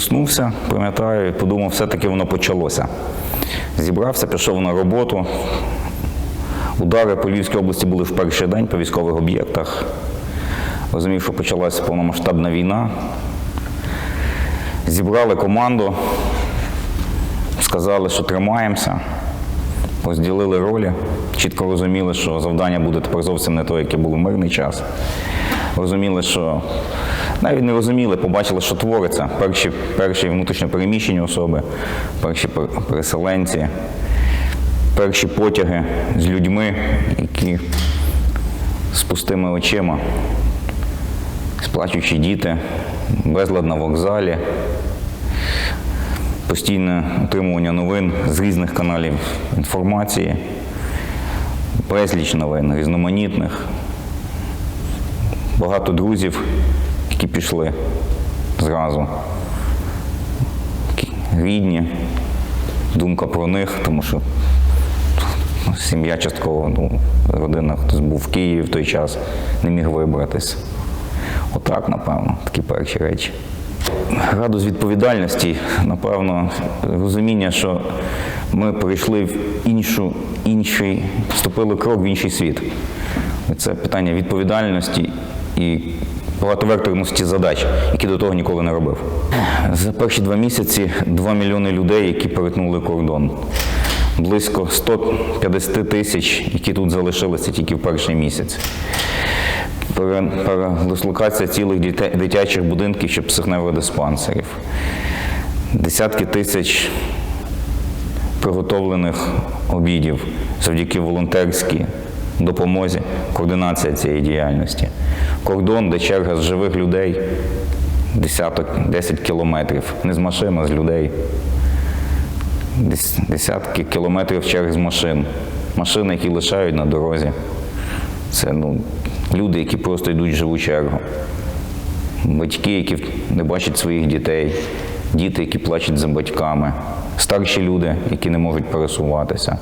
Проснувся, пам'ятаю, і подумав, все-таки воно почалося. Зібрався, пішов на роботу. Удари по Львівській області були в перший день по військових об'єктах. Розумів, що почалася повномасштабна війна. Зібрали команду, сказали, що тримаємося, розділили ролі, чітко розуміли, що завдання буде тепер зовсім не те, яке було в мирний час. Розуміли, що навіть не розуміли, побачили, що твориться. Перші, перші внутрішньопереміщені особи, перші переселенці, перші потяги з людьми, які з пустими очима, сплачучі діти, безлад на вокзалі, постійне отримування новин з різних каналів інформації, безліч новин, різноманітних, багато друзів, які пішли зразу, рідні, думка про них, тому що сім'я частково, ну, родина, хтось був в Києві в той час, не міг вибратись. Отак, напевно, такі перші речі. Градус відповідальності, напевно, розуміння, що ми перейшли в іншу, інший, вступили крок в інший світ. Це питання відповідальності і багатовекторності задач, які до того ніколи не робив. За перші два місяці 2 мільйони людей, які перетнули кордон. Близько 150 тисяч, які тут залишилися тільки в перший місяць передислокація цілих дитячих будинків чи психневих диспансерів, десятки тисяч приготовлених обідів завдяки волонтерській допомозі, координація цієї діяльності. Кордон, де черга з живих людей, десяток, 10 кілометрів, не з машин, а з людей. Десятки кілометрів черг з машин. Машини, які лишають на дорозі. Це ну, люди, які просто йдуть в живу чергу. Батьки, які не бачать своїх дітей, діти, які плачуть за батьками, старші люди, які не можуть пересуватися,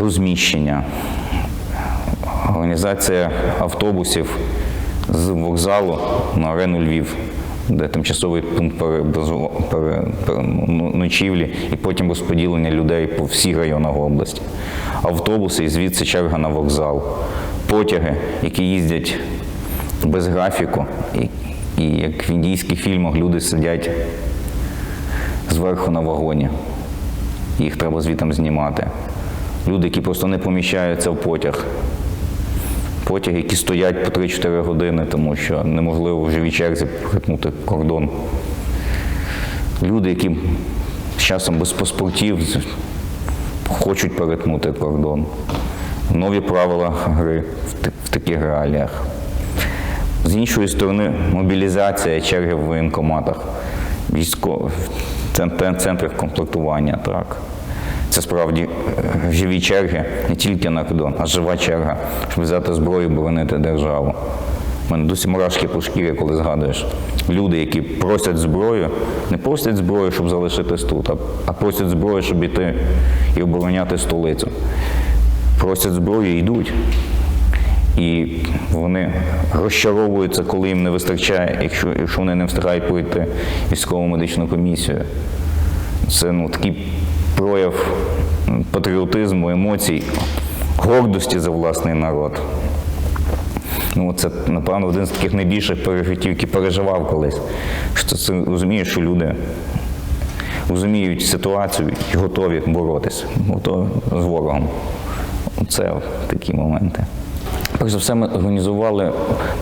розміщення, організація автобусів з вокзалу на арену Львів, де тимчасовий пункт перебазу- пере- пере- ну, ночівлі, і потім розподілення людей по всіх районах області. Автобуси і звідси черга на вокзал, потяги, які їздять без графіку, і, і як в індійських фільмах люди сидять зверху на вагоні. Їх треба звітом знімати. Люди, які просто не поміщаються в потяг. Потяги, які стоять по 3-4 години, тому що неможливо в живій черзі перетнути кордон. Люди, які з часом без паспортів хочуть перетнути кордон. Нові правила гри в, таких реаліях. З іншої сторони, мобілізація черги в воєнкоматах, військових центрах комплектування. Так. Це справді е, живі черги не тільки на кордон, а жива черга, щоб взяти зброю і боронити державу. У мене досі мурашки по шкірі, коли згадуєш. Люди, які просять зброю, не просять зброю, щоб залишитись тут, а, просять зброю, щоб іти і обороняти столицю. Просять зброю і йдуть. І вони розчаровуються, коли їм не вистачає, якщо, якщо вони не встигають пройти військову медичну комісію. Це ну, такий прояв патріотизму, емоцій, гордості за власний народ. Ну, це, напевно, один з таких найбільших пережиттів, які переживав колись. Що це розумієш, що люди розуміють ситуацію і готові боротися готові з ворогом. Оце такі моменти. Перш за все, ми організували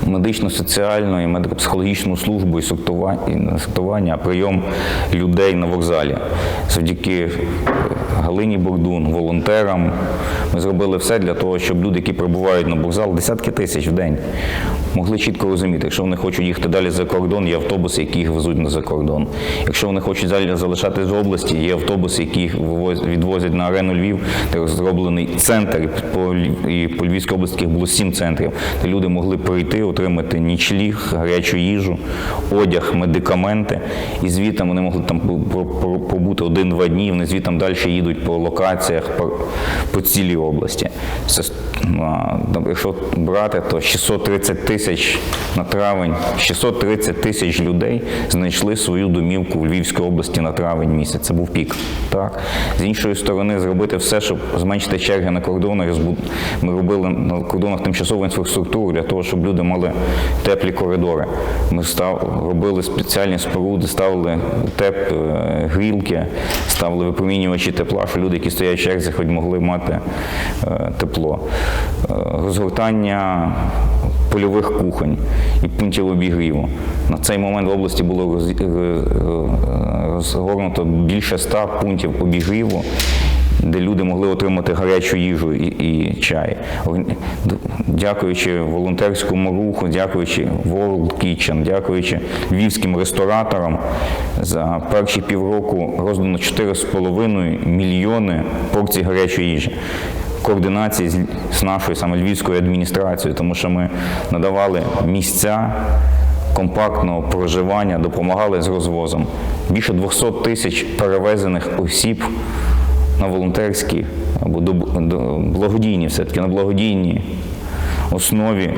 медично-соціальну і медико-психологічну службу і а прийом людей на вокзалі. Завдяки е, Галині Бордун, волонтерам. Ми зробили все для того, щоб люди, які прибувають на вокзал, десятки тисяч в день, могли чітко розуміти, якщо вони хочуть їхати далі за кордон, є автобуси, які їх везуть на за кордон. Якщо вони хочуть далі залишатись в області, є автобуси, які їх відвозять на арену Львів, де зроблений центр по, і по Львівській області було сім центрів, де люди могли прийти, отримати нічліг, гарячу їжу, одяг, медикаменти. І звітом вони могли там по- по- по- побути один-два дні, вони звітом далі їдуть по локаціях по, цілій області. Це, якщо брати, то 630 тисяч на травень, 630 тисяч людей знайшли свою домівку в Львівській області на травень місяць. Це був пік. Так? З іншої сторони, зробити все, щоб зменшити черги на кордонах. Ми робили на кордонах тимчасову інфраструктуру для того, щоб люди мали теплі коридори. Ми став, робили спеціальні споруди, ставили теп, е, грілки, ставили випромінювачі тепла, щоб люди, які стоять в черзі, хоч могли мати е, тепло. Е, Розгортання польових кухонь і пунктів обігріву. На цей момент в області було е, е, розгорнуто більше ста пунктів обігріву, де люди могли отримати гарячу їжу і, і чай. Дякуючи волонтерському руху, дякуючи World Kitchen, дякуючи львівським рестораторам, за перші півроку роздано 4,5 мільйони порцій гарячої їжі координації з, нашою саме львівською адміністрацією, тому що ми надавали місця компактного проживання, допомагали з розвозом. Більше 200 тисяч перевезених осіб на волонтерські або до, до благодійні, все-таки на благодійній основі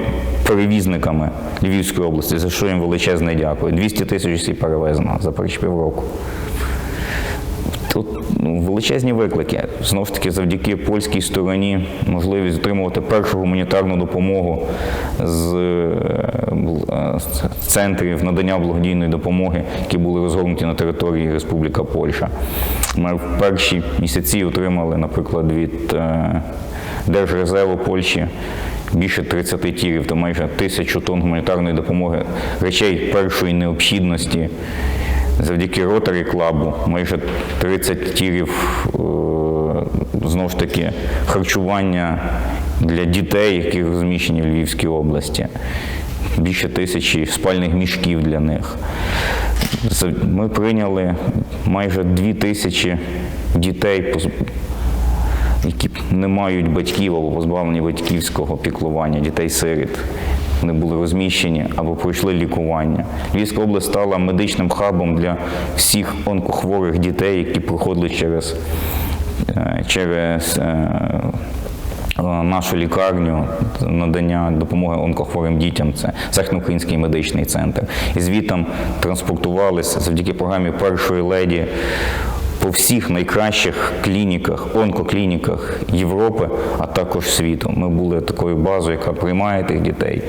перевізниками Львівської області, за що їм величезне дякую. 200 тисяч осіб перевезено за перші півроку. Тут ну, величезні виклики. Знову ж таки, завдяки польській стороні можливість отримувати першу гуманітарну допомогу з, з центрів надання благодійної допомоги, які були розгорнуті на території Республіка Польща. Ми в перші місяці отримали, наприклад, від е, Держрезерву Польщі більше 30 тірів та майже тисячу тонн гуманітарної допомоги, речей першої необхідності. Завдяки Rotary клабу майже 30 тірів е, знову ж таки харчування для дітей, які розміщені в Львівській області. Більше тисячі спальних мішків для них. Ми прийняли майже дві тисячі дітей, які не мають батьків або позбавлені батьківського піклування, дітей-сиріт. Вони були розміщені або пройшли лікування. Львівська область стала медичним хабом для всіх онкохворих дітей, які проходили через, е, через е, нашу лікарню надання допомоги онкохворим дітям. Це Західноукраїнський медичний центр. І звітом транспортувалися завдяки програмі першої леді по всіх найкращих клініках, онкоклініках Європи, а також світу. Ми були такою базою, яка приймає тих дітей,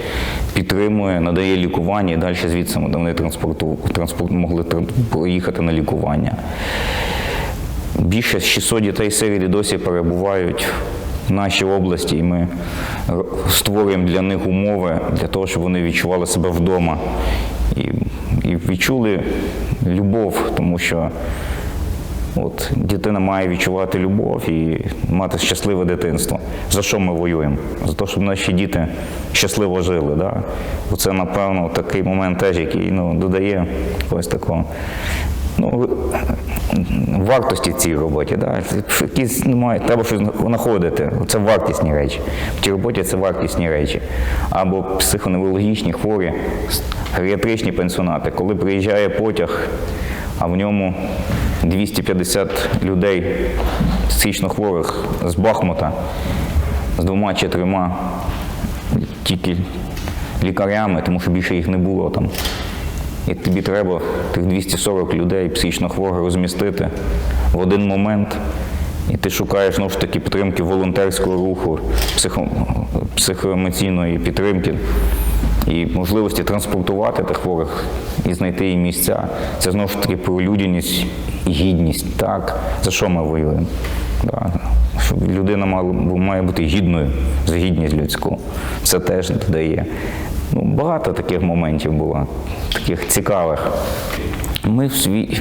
підтримує, надає лікування і далі звідси вони транспорту, транспорт, могли поїхати на лікування. Більше 600 дітей сиріт досі перебувають в нашій області, і ми створюємо для них умови для того, щоб вони відчували себе вдома і, і відчули любов, тому що От дитина має відчувати любов і мати щасливе дитинство. За що ми воюємо? За те, щоб наші діти щасливо жили. Да? Оце, напевно, такий момент теж, який ну, додає якогось такого. Ну, вартості цій роботі, да? якісь немає, треба щось знаходити. Це вартісні речі. В цій роботі це вартісні речі. Або психоневрологічні хворі, геріатричні пенсіонати. Коли приїжджає потяг, а в ньому 250 людей психічно хворих з Бахмута, з двома чи трьома тільки лікарями, тому що більше їх не було там. І тобі треба тих 240 людей психічно хворих розмістити в один момент. І ти шукаєш знову ж таки підтримки волонтерського руху, психо, психоемоційної підтримки і можливості транспортувати тих хворих і знайти їм місця. Це знову ж таки про людяність і гідність. Так, за що ми воюємо? Да. Щоб людина мала, має бути гідною за гідність людську. Це теж додає. Ну, багато таких моментів було, таких цікавих. Ми,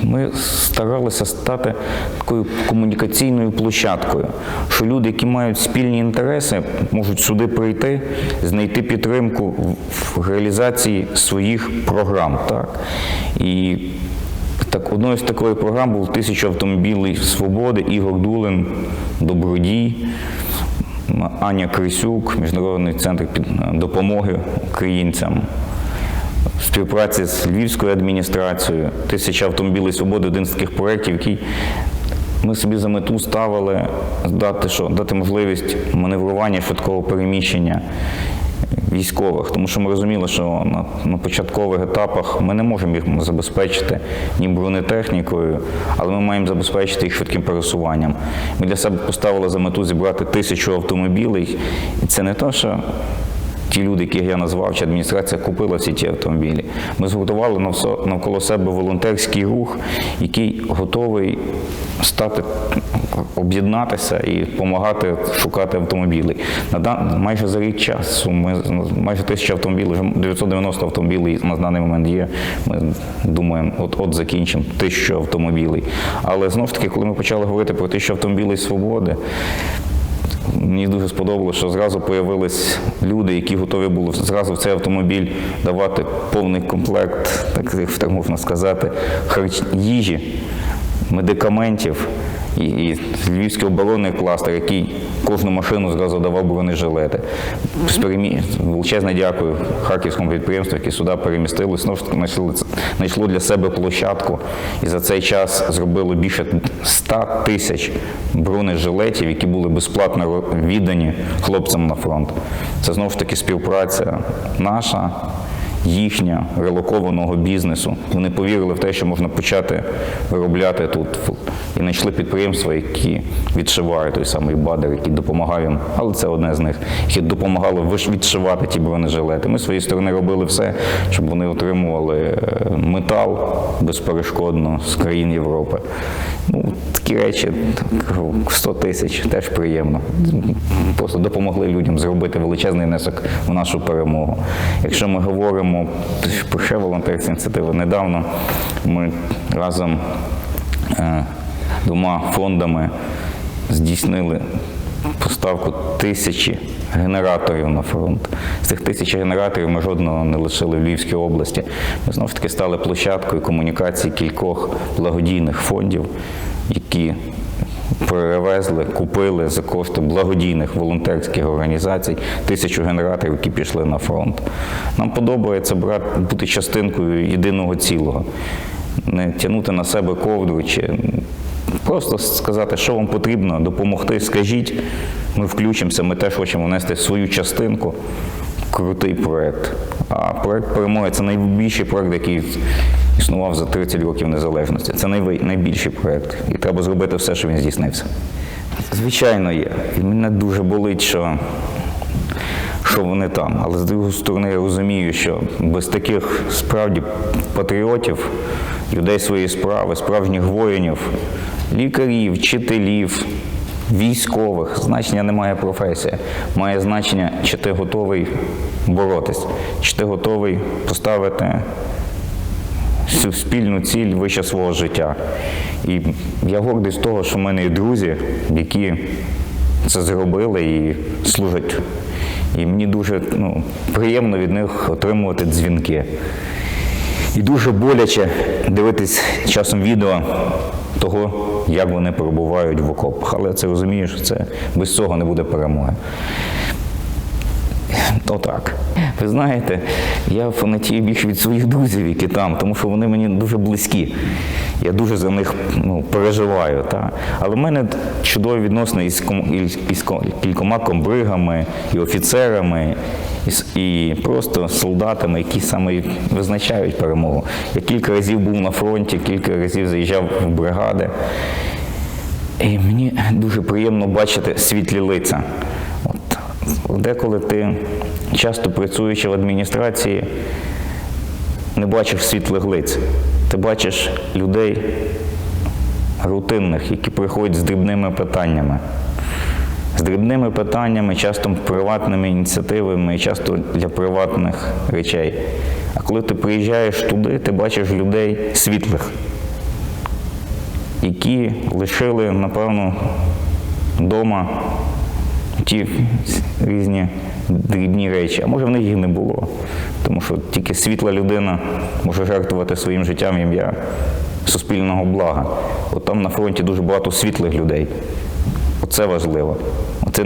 ми старалися стати такою комунікаційною площадкою, що люди, які мають спільні інтереси, можуть сюди прийти, знайти підтримку в реалізації своїх програм. Так? І так, одною з такої програм був тисяча автомобілів свободи, Ігор Дулин, Добродій. Аня Крисюк, Міжнародний центр допомоги українцям. Співпраці з Львівською адміністрацією, тисяча автомобілів свободи один з таких проєктів, який Ми собі за мету ставили дати, що, дати можливість маневрування швидкого переміщення військових, тому що ми розуміли, що на, на початкових етапах ми не можемо їх забезпечити ні бронетехнікою, але ми маємо забезпечити їх швидким пересуванням. Ми для себе поставили за мету зібрати тисячу автомобілей, і це не те, що ті люди, яких я назвав, чи адміністрація купила всі ті автомобілі. Ми згуртували навколо себе волонтерський рух, який готовий стати об'єднатися і допомагати шукати автомобілі. На дан- майже за рік часу ми майже тисяча автомобілів, вже 990 автомобілів на даний момент є. Ми думаємо, от от закінчимо тисячу автомобілів. Але знову ж таки, коли ми почали говорити про тисячу автомобілів свободи. Мені дуже сподобалося, що зразу появились люди, які готові були зразу в цей автомобіль давати повний комплект, так, можна сказати, харч... їжі, медикаментів. І, і Львівський оборонний кластер, який кожну машину зразу давав бронежилети. Величезне дякую харківському підприємству, яке сюди перемістилось. Знову ж таки, знайшли, знайшло для себе площадку і за цей час зробило більше 100 тисяч бронежилетів, які були безплатно віддані хлопцям на фронт. Це знову ж таки співпраця наша, їхня релокованого бізнесу. Вони повірили в те, що можна почати виробляти тут. І знайшли підприємства, які відшивають той самий бадер, який допомагав їм, але це одне з них, які допомагали відшивати ті бронежилети. Ми з своєї сторони робили все, щоб вони отримували е, метал безперешкодно з країн Європи. Ну, такі речі, 100 тисяч теж приємно. Просто допомогли людям зробити величезний внесок в нашу перемогу. Якщо ми говоримо про ще волонтерські ініціативи, недавно ми разом е, двома фондами здійснили поставку тисячі генераторів на фронт. З цих тисячі генераторів ми жодного не лишили в Львівській області. Ми знову ж таки стали площадкою комунікації кількох благодійних фондів, які перевезли, купили за кошти благодійних волонтерських організацій тисячу генераторів, які пішли на фронт. Нам подобається брати, бути частинкою єдиного цілого, не тягнути на себе ковдру чи просто сказати, що вам потрібно, допомогти, скажіть, ми включимося, ми теж хочемо внести свою частинку. Крутий проєкт. А проєкт перемоги це найбільший проєкт, який існував за 30 років незалежності. Це найбільший проєкт. І треба зробити все, щоб він здійснився. Звичайно, є. І мене дуже болить, що, що вони там. Але з другої сторони, я розумію, що без таких справді патріотів, людей своєї справи, справжніх воїнів, лікарів, вчителів, військових, значення не має професія. Має значення, чи ти готовий боротись, чи ти готовий поставити спільну ціль вище свого життя. І я гордий з того, що в мене є друзі, які це зробили і служать. І мені дуже ну, приємно від них отримувати дзвінки. І дуже боляче дивитись часом відео того, як вони перебувають в окопах. Але це розумію, що це без цього не буде перемоги. То так. Ви знаєте, я фанатію більше від своїх друзів, які там, тому що вони мені дуже близькі. Я дуже за них ну, переживаю. Та? Але в мене чудові відносини із, із, із кількома комбригами, і офіцерами, і, і просто солдатами, які саме визначають перемогу. Я кілька разів був на фронті, кілька разів заїжджав в бригади. І мені дуже приємно бачити світлі лиця. Деколи ти, часто працюючи в адміністрації, не бачиш світлих лиць. Ти бачиш людей рутинних, які приходять з дрібними питаннями. З дрібними питаннями, часто приватними ініціативами і часто для приватних речей. А коли ти приїжджаєш туди, ти бачиш людей світлих, які лишили, напевно, вдома ті різні дрібні речі. А може в них їх не було. Тому що тільки світла людина може жертвувати своїм життям ім'я суспільного блага. От там на фронті дуже багато світлих людей. Оце важливо. Оце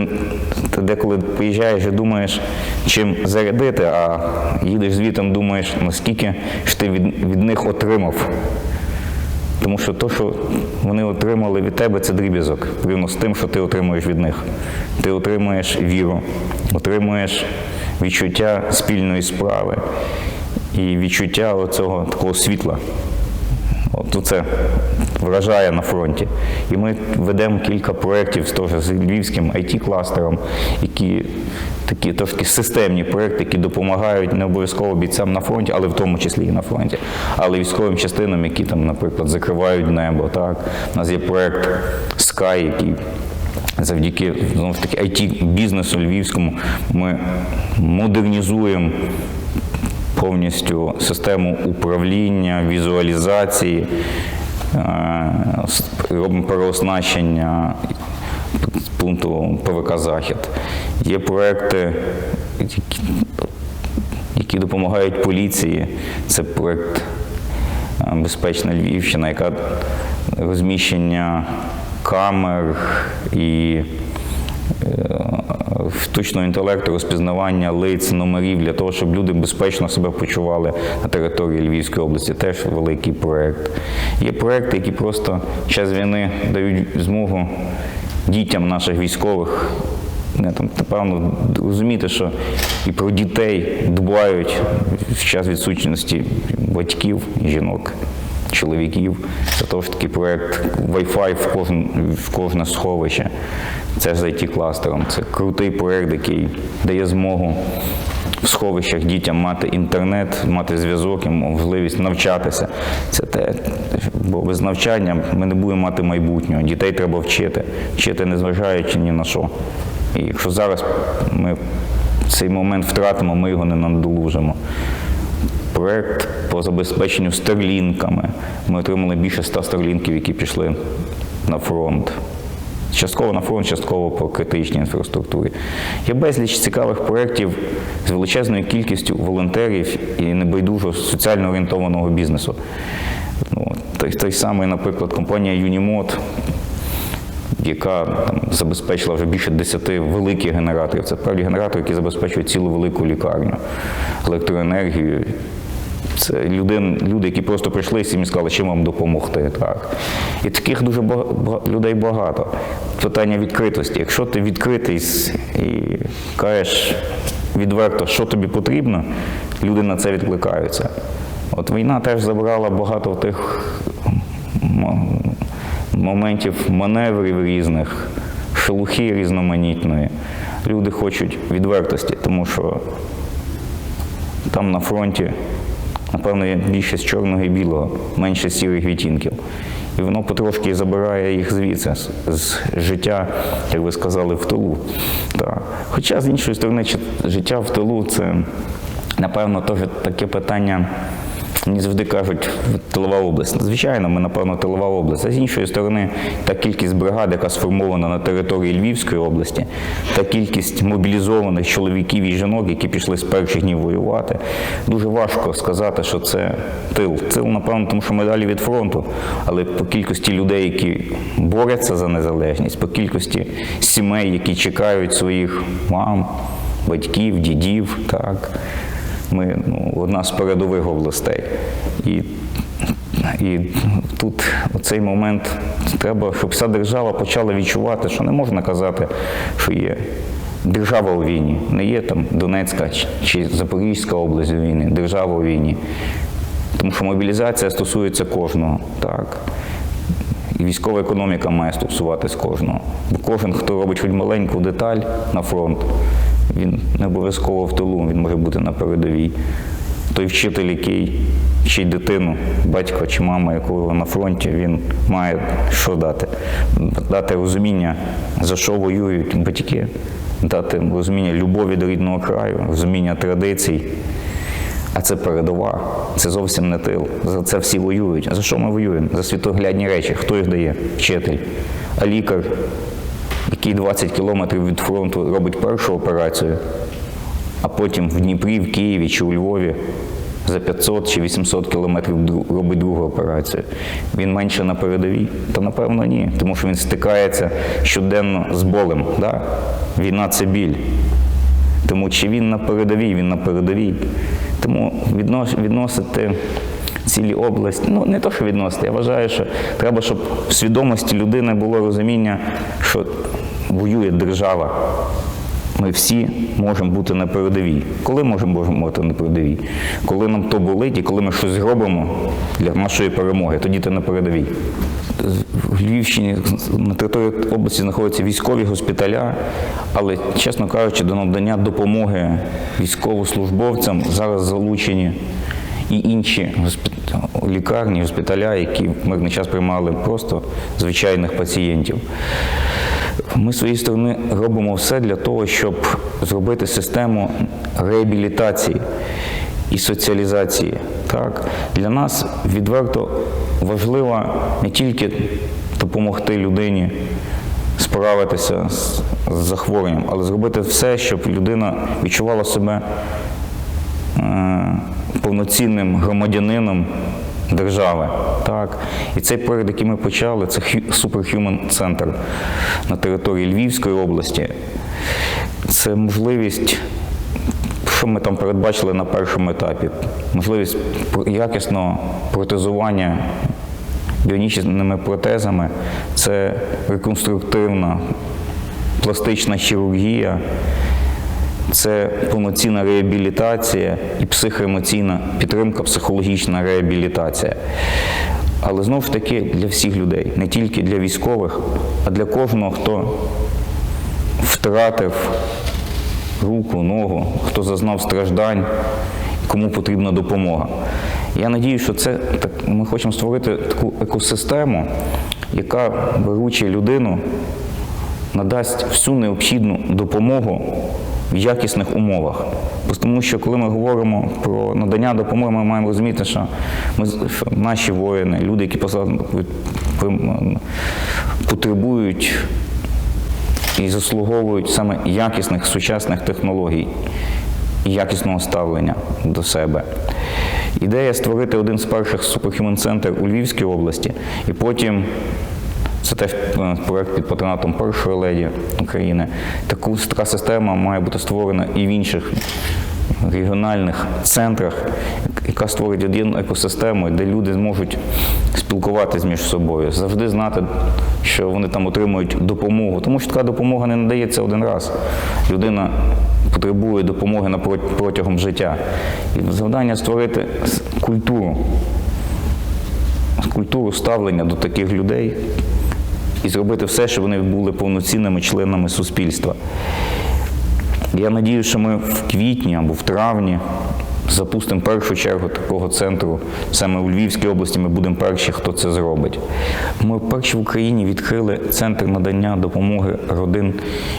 ти деколи приїжджаєш і думаєш, чим зарядити, а їдеш звітом, думаєш, наскільки ж ти від, від них отримав Тому що те, що вони отримали від тебе, це дріб'язок, порівняно з тим, що ти отримуєш від них. Ти отримуєш віру, отримуєш відчуття спільної справи і відчуття оцього такого світла. От це вражає на фронті. І ми ведемо кілька проєктів теж з львівським IT-кластером, які такі трошки системні проєкти, які допомагають не обов'язково бійцям на фронті, але в тому числі і на фронті, але військовим частинам, які там, наприклад, закривають небо. Так? У нас є проєкт Sky, який Завдяки знову ж таки it бізнесу львівському ми модернізуємо повністю систему управління, візуалізації, е, переоснащення пункту ПВК Захід. Є проекти, які, які допомагають поліції. Це проект е, Безпечна Львівщина, яка розміщення камер і е, штучного інтелекту, розпізнавання лиць, номерів для того, щоб люди безпечно себе почували на території Львівської області. Теж великий проєкт. Є проекти, які просто час війни дають змогу дітям наших військових. Не, там, напевно, розуміти, що і про дітей дбають в час відсутності батьків, і жінок, чоловіків. Це теж такий проєкт Wi-Fi в, кожен, в кожне сховище. Це ж з it кластером. Це крутий проєкт, який дає змогу в сховищах дітям мати інтернет, мати зв'язок і можливість навчатися. Це те, бо без навчання ми не будемо мати майбутнього. Дітей треба вчити, вчити незважаючи ні на що. І якщо зараз ми цей момент втратимо, ми його не надолужимо. Проект по забезпеченню старлінками. Ми отримали більше 100 старлінків, які пішли на фронт. Частково на фронт, частково по критичній інфраструктурі. Є безліч цікавих проєктів з величезною кількістю волонтерів і небайдужого соціально орієнтованого бізнесу. Ну, той, той самий, наприклад, компанія Unimod, яка там, забезпечила вже більше 10 великих генераторів. Це певні генератори, які забезпечують цілу велику лікарню, електроенергію. Це люди, люди, які просто прийшли і сказали, чим вам допомогти. Так. І таких дуже бага- бага- людей багато. Питання відкритості. Якщо ти відкритий і кажеш відверто, що тобі потрібно, люди на це відкликаються. От війна теж забрала багато тих моментів маневрів різних, шелухи різноманітної. Люди хочуть відвертості, тому що там на фронті, напевно, є більше з чорного і білого, менше сірих відтінків. І воно потрошки забирає їх звідси, з, з життя, як ви сказали, в тилу. Так. Хоча, з іншої сторони, життя в тилу це, напевно, теж таке питання. Мені завжди кажуть, тилова область. Звичайно, ми, напевно, тилова область. А з іншої сторони, та кількість бригад, яка сформована на території Львівської області, та кількість мобілізованих чоловіків і жінок, які пішли з перших днів воювати, дуже важко сказати, що це тил. Тил, напевно, тому що ми далі від фронту, але по кількості людей, які борються за незалежність, по кількості сімей, які чекають своїх мам, батьків, дідів, так. Ми ну, одна з передових областей. І, і тут у цей момент треба, щоб вся держава почала відчувати, що не можна казати, що є держава у війні. Не є там Донецька чи- Запорізька область у війні, держава у війні. Тому що мобілізація стосується кожного. Так. І військова економіка має стосуватись кожного. Бо кожен, хто робить хоч маленьку деталь на фронт, він не обов'язково в тилу, він може бути на передовій. Той вчитель, який вчить дитину, батько чи мама, якого на фронті, він має що дати? Дати розуміння, за що воюють батьки, дати розуміння любові до рідного краю, розуміння традицій. А це передова, це зовсім не тил. За це всі воюють. А за що ми воюємо? За світоглядні речі. Хто їх дає? Вчитель. А лікар, який 20 кілометрів від фронту робить першу операцію, а потім в Дніпрі, в Києві чи у Львові за 500 чи 800 кілометрів робить другу операцію. Він менше на передовій? Та напевно ні, тому що він стикається щоденно з болем. Да? Війна це біль. Тому чи він на передовій, він на передовій. Тому віднос- відносити цілі області. Ну, не то, що відносити. Я вважаю, що треба, щоб в свідомості людини було розуміння, що воює держава. Ми всі можемо бути на передовій. Коли можемо бути на передовій? Коли нам то болить і коли ми щось зробимо для нашої перемоги, тоді ти на передовій. В Львівщині на території області знаходяться військові госпіталя, але, чесно кажучи, до надання допомоги військовослужбовцям зараз залучені і інші госпі- лікарні, госпіталя, які в мирний час приймали просто звичайних пацієнтів. Ми з своєї сторони робимо все для того, щоб зробити систему реабілітації і соціалізації. Так? Для нас відверто важливо не тільки допомогти людині справитися з, захворюванням, але зробити все, щоб людина відчувала себе е, повноцінним громадянином держави. Так? І цей проєкт, який ми почали, це Superhuman Center на території Львівської області. Це можливість, що ми там передбачили на першому етапі, можливість якісного протезування біонічними протезами, це реконструктивна пластична хірургія, це повноцінна реабілітація і психоемоційна підтримка, психологічна реабілітація. Але знову ж таки для всіх людей, не тільки для військових, а для кожного, хто втратив руку, ногу, хто зазнав страждань, кому потрібна допомога. Я надію, що це так, ми хочемо створити таку екосистему, яка беручи людину, надасть всю необхідну допомогу в якісних умовах. Тому що коли ми говоримо про надання допомоги, ми маємо розуміти, що, ми, наші воїни, люди, які потребують і заслуговують саме якісних сучасних технологій і якісного ставлення до себе. Ідея створити один з перших суперхюмен центр у Львівській області, і потім це теж е, проект під патронатом першої леді України. Таку така система має бути створена і в інших регіональних центрах, яка створить одну екосистему, де люди зможуть спілкуватися між собою, завжди знати, що вони там отримують допомогу. Тому що така допомога не надається один раз. Людина потребує допомоги протягом життя. І завдання створити культуру, культуру ставлення до таких людей і зробити все, щоб вони були повноцінними членами суспільства. Я надію, що ми в квітні або в травні запустимо першу чергу такого центру. Саме у Львівській області ми будемо перші, хто це зробить. Ми перші в Україні відкрили центр надання допомоги родин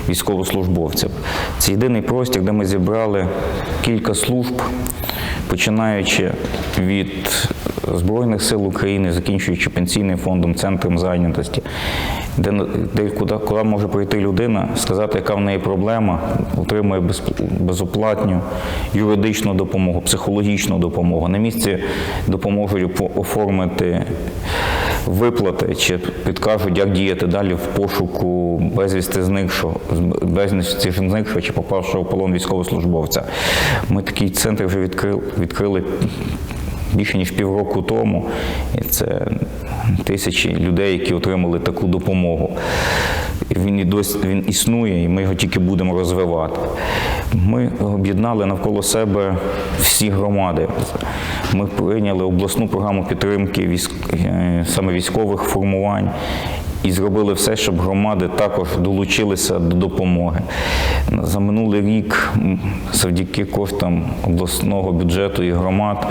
військовослужбовців. Це єдиний простір, де ми зібрали кілька служб, починаючи від Збройних сил України, закінчуючи пенсійним фондом, центром зайнятості, де, де куди, куди може прийти людина, сказати, яка в неї проблема, отримує без, безоплатну юридичну допомогу, психологічну допомогу. На місці допоможуть оформити виплати чи підкажуть, як діяти далі в пошуку безвісти зникшого, безвісти зникшого чи попавшого в полон військовослужбовця. Ми такий центр вже відкрили, відкрили більше ніж півроку тому. І це тисячі людей, які отримали таку допомогу. Він і досі він існує, і ми його тільки будемо розвивати. Ми об'єднали навколо себе всі громади. Ми прийняли обласну програму підтримки військ, е, саме військових формувань. І зробили все, щоб громади також долучилися до допомоги. За минулий рік, завдяки коштам обласного бюджету і громад,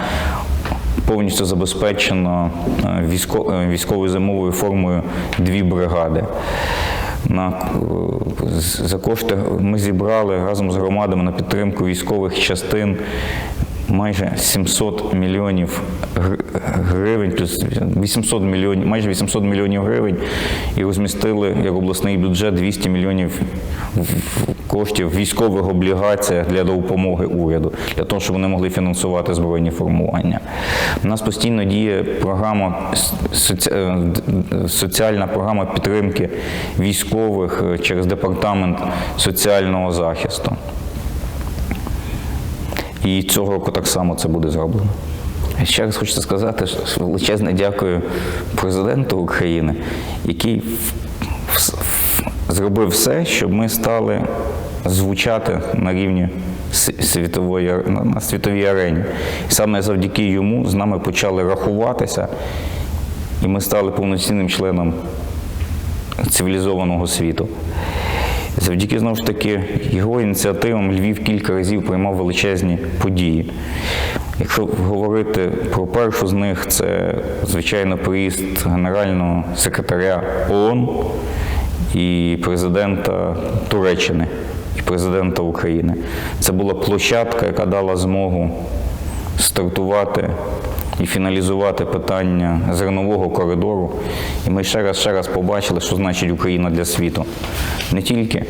повністю забезпечено е, е, військовою зимовою формою дві бригади. На, е, за кошти ми зібрали разом з громадами на підтримку військових частин майже 700 мільйонів гривень, плюс 800 мільйонів, майже 800 мільйонів гривень і розмістили як обласний бюджет 200 мільйонів коштів в військових облігаціях для допомоги уряду, для того, щоб вони могли фінансувати збройні формування. У нас постійно діє програма е, соціальна програма підтримки військових е, через департамент соціального захисту. І цього року так само це буде зроблено. Ще раз хочу сказати, що величезне дякую президенту України, який зробив все, щоб ми стали звучати на рівні світової на- світовій арені. І саме завдяки йому з нами почали рахуватися, і ми стали повноцінним членом цивілізованого світу. Завдяки знову ж таки його ініціативам Львів кілька разів приймав величезні події. Якщо говорити про першу з них, це звичайно приїзд генерального секретаря ООН і президента Туреччини і президента України. Це була площадка, яка дала змогу стартувати і фіналізувати питання зернового коридору. І ми ще раз ще раз побачили, що значить Україна для світу. Не тільки,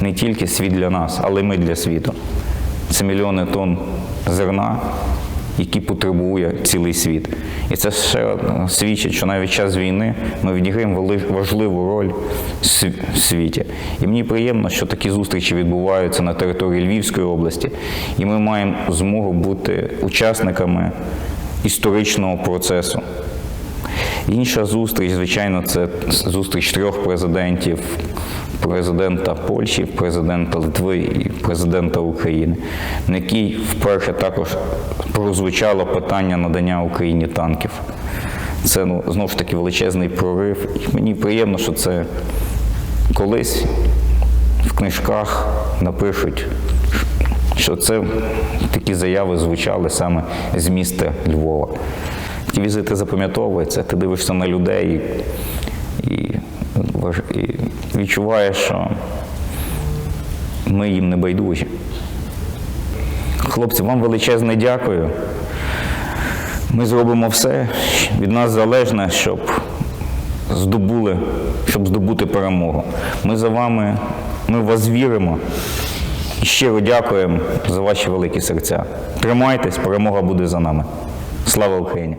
не тільки світ для нас, але ми для світу. Це мільйони тонн зерна, які потребує цілий світ. І це ще свідчить, що навіть час війни ми відіграємо важливу роль в світі. І мені приємно, що такі зустрічі відбуваються на території Львівської області, і ми маємо змогу бути учасниками історичного процесу. Інша зустріч, звичайно, це зустріч трьох президентів: президента Польщі, президента Литви і президента України, на якій вперше також прозвучало питання надання Україні танків. Це ну, знову ж таки величезний прорив. І мені приємно, що це колись в книжках напишуть, що це такі заяви звучали саме з міста Львова. Ті візити запам'ятовуються, ти дивишся на людей і, і, відчуваєш, що ми їм не байдужі. Хлопці, вам величезне дякую. Ми зробимо все від нас залежне, щоб здобули, щоб здобути перемогу. Ми за вами, ми в вас віримо і щиро дякуємо за ваші великі серця. Тримайтесь, перемога буде за нами. Слава Україні!